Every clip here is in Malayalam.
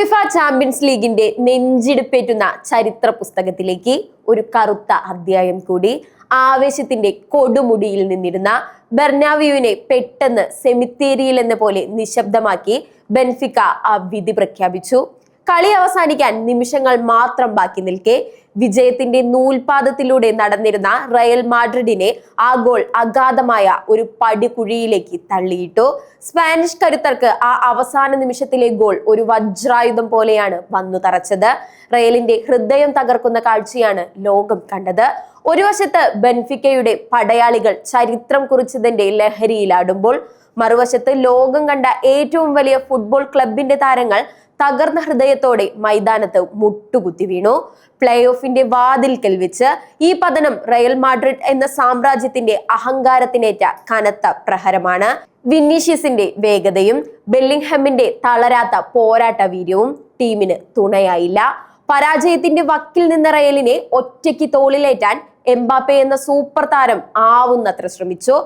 ഫിഫ ചാമ്പ്യൻസ് ലീഗിന്റെ നെഞ്ചിടിപ്പേറ്റുന്ന ചരിത്ര പുസ്തകത്തിലേക്ക് ഒരു കറുത്ത അധ്യായം കൂടി ആവേശത്തിന്റെ കൊടുമുടിയിൽ നിന്നിരുന്ന ബെർണാവിയുവിനെ പെട്ടെന്ന് സെമിത്തേരിയിൽ എന്ന പോലെ നിശബ്ദമാക്കി ബെൻഫിക്ക ആ വിധി പ്രഖ്യാപിച്ചു. കളി അവസാനിക്കാൻ നിമിഷങ്ങൾ മാത്രം ബാക്കി നിൽക്കെ വിജയത്തിന്റെ നൂൽപാദത്തിലൂടെ നടന്നിരുന്ന റയൽ മാഡ്രിഡിനെ ആ ഗോൾ അഗാധമായ ഒരു പടികുഴിയിലേക്ക് തള്ളിയിട്ടു. സ്പാനിഷ് കരുത്തർക്ക് ആ അവസാന നിമിഷത്തിലെ ഗോൾ ഒരു വജ്രായുധം പോലെയാണ് വന്നു തറച്ചത്. റയലിന്റെ ഹൃദയം തകർക്കുന്ന കാഴ്ചയാണ് ലോകം കണ്ടത്. ഒരു വശത്ത് ബെൻഫിക്കയുടെ പടയാളികൾ ചരിത്രം കുറിച്ചതിന്റെ ലഹരിയിലാടുമ്പോൾ മറുവശത്ത് ലോകം കണ്ട ഏറ്റവും വലിയ ഫുട്ബോൾ ക്ലബിന്റെ താരങ്ങൾ തകർന്ന ഹൃദയത്തോടെ മൈതാനത്ത് മുട്ടുകുത്തി വീണു. പ്ലേ ഓഫിന്റെ വാതിൽക്കൽ വെച്ച് ഈ പതനം റയൽ മാഡ്രിഡ് എന്ന സാമ്രാജ്യത്തിന്റെ അഹങ്കാരത്തിനേറ്റ കനത്ത പ്രഹരമാണ്. വിന്നീഷ്യസിന്റെ വേഗതയും ബെല്ലിംഗ്ഹമിന്റെ തളരാത്ത പോരാട്ട വീര്യവും ടീമിന് തുണയായില്ല. പരാജയത്തിന്റെ വക്കിൽ നിന്ന റയലിനെ ഒറ്റയ്ക്ക് തോളിലേറ്റാൻ എംബാപ്പെ എന്ന സൂപ്പർ താരം ആവുന്നത്ര ശ്രമിച്ചു.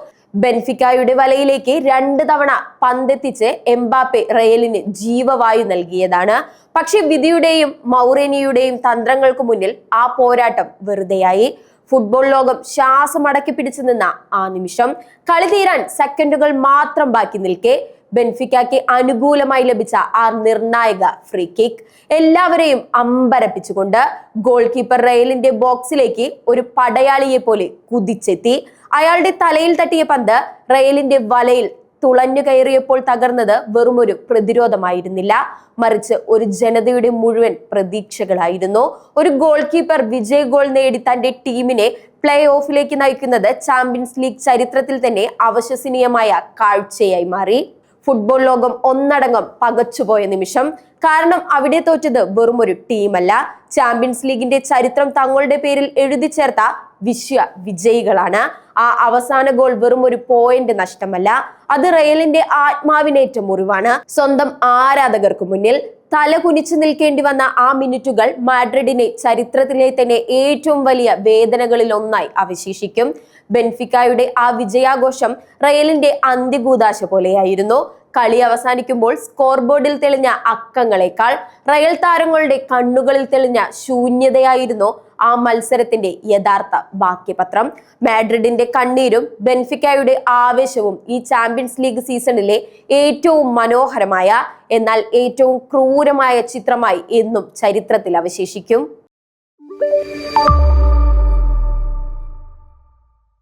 ബെൻഫിക്കായുടെ വലയിലേക്ക് രണ്ട് തവണ പന്തെത്തിച്ച് എംബാപ്പെ റയലിന് ജീവവായു നൽകിയതാണ്. പക്ഷെ വിധിയുടെയും മൗറേനിയുടെയും തന്ത്രങ്ങൾക്ക് മുന്നിൽ ആ പോരാട്ടം വെറുതെയായി. ഫുട്ബോൾ ലോകം ശ്വാസമടക്കി പിടിച്ചു നിന്ന ആ നിമിഷം കളി തീരാൻ സെക്കൻഡുകൾ മാത്രം ബാക്കി നിൽക്കെ ബെൻഫിക്കയ്ക്ക് അനുകൂലമായി ലഭിച്ച ആ നിർണായക ഫ്രീ കിക്ക് എല്ലാവരെയും അമ്പരപ്പിച്ചുകൊണ്ട് ഗോൾ കീപ്പർ റയലിന്റെ ബോക്സിലേക്ക് ഒരു പടയാളിയെ പോലെ കുതിച്ചെത്തി. അയാളുടെ തലയിൽ തട്ടിയ പന്ത് റയലിന്റെ വലയിൽ തുളഞ്ഞു കയറിയപ്പോൾ തകർന്നത് വെറുമൊരു പ്രതിരോധമായിരുന്നില്ല. മറിച്ച് ഒരു ജനതയുടെ മുഴുവൻ പ്രതീക്ഷകളായിരുന്നു. ഒരു ഗോൾ കീപ്പർ വിജയ് ഗോൾ നേടി തന്റെ ടീമിനെ പ്ലേ ഓഫിലേക്ക് നയിക്കുന്നത് ചാമ്പ്യൻസ് ലീഗ് ചരിത്രത്തിൽ തന്നെ അവശസനീയമായ കാഴ്ചയായി മാറി. ഫുട്ബോൾ ലോകം ഒന്നടങ്കം പകച്ചുപോയ നിമിഷം. കാരണം അവിടെ തോറ്റത് വെറും ഒരു ടീമല്ല. ചാമ്പ്യൻസ് ലീഗിന്റെ ചരിത്രം തങ്ങളുടെ പേരിൽ എഴുതി ചേർത്ത വിശ്വ വിജയികളാണ്. ആ അവസാന ഗോൾ വെറും ഒരു പോയിന്റ് നഷ്ടമല്ല. അത് റയലിന്റെ ആത്മാവിനേറ്റ മുറിവാണ്. സ്വന്തം ആരാധകർക്ക് മുന്നിൽ തല കുനിച്ചു നിൽക്കേണ്ടി വന്ന ആ മിനിറ്റുകൾ മാഡ്രിഡിനെ ചരിത്രത്തിലെ തന്നെ ഏറ്റവും വലിയ വേദനകളിൽ ഒന്നായി അവശേഷിക്കും. ബെൻഫിക്കായുടെ ആ വിജയാഘോഷം റയലിന്റെ അന്ത്യകൂദാശ പോലെയായിരുന്നു. കളി അവസാനിക്കുമ്പോൾ സ്കോർ ബോർഡിൽ തെളിഞ്ഞ അക്കങ്ങളെക്കാൾ റയൽ താരങ്ങളുടെ കണ്ണുകളിൽ തെളിഞ്ഞ ശൂന്യതയായിരുന്നു ആ മത്സരത്തിന്റെ യഥാർത്ഥ ബാക്കിപത്രം മാഡ്രിഡിന്റെ കണ്ണീരും ബെൻഫിക്കയുടെ ആവേശവും ഈ ചാമ്പ്യൻസ് ലീഗ് സീസണിലെ ഏറ്റവും മനോഹരമായ എന്നാൽ ഏറ്റവും ക്രൂരമായ ചിത്രമായി എന്നും ചരിത്രത്തിൽ അവശേഷിക്കും.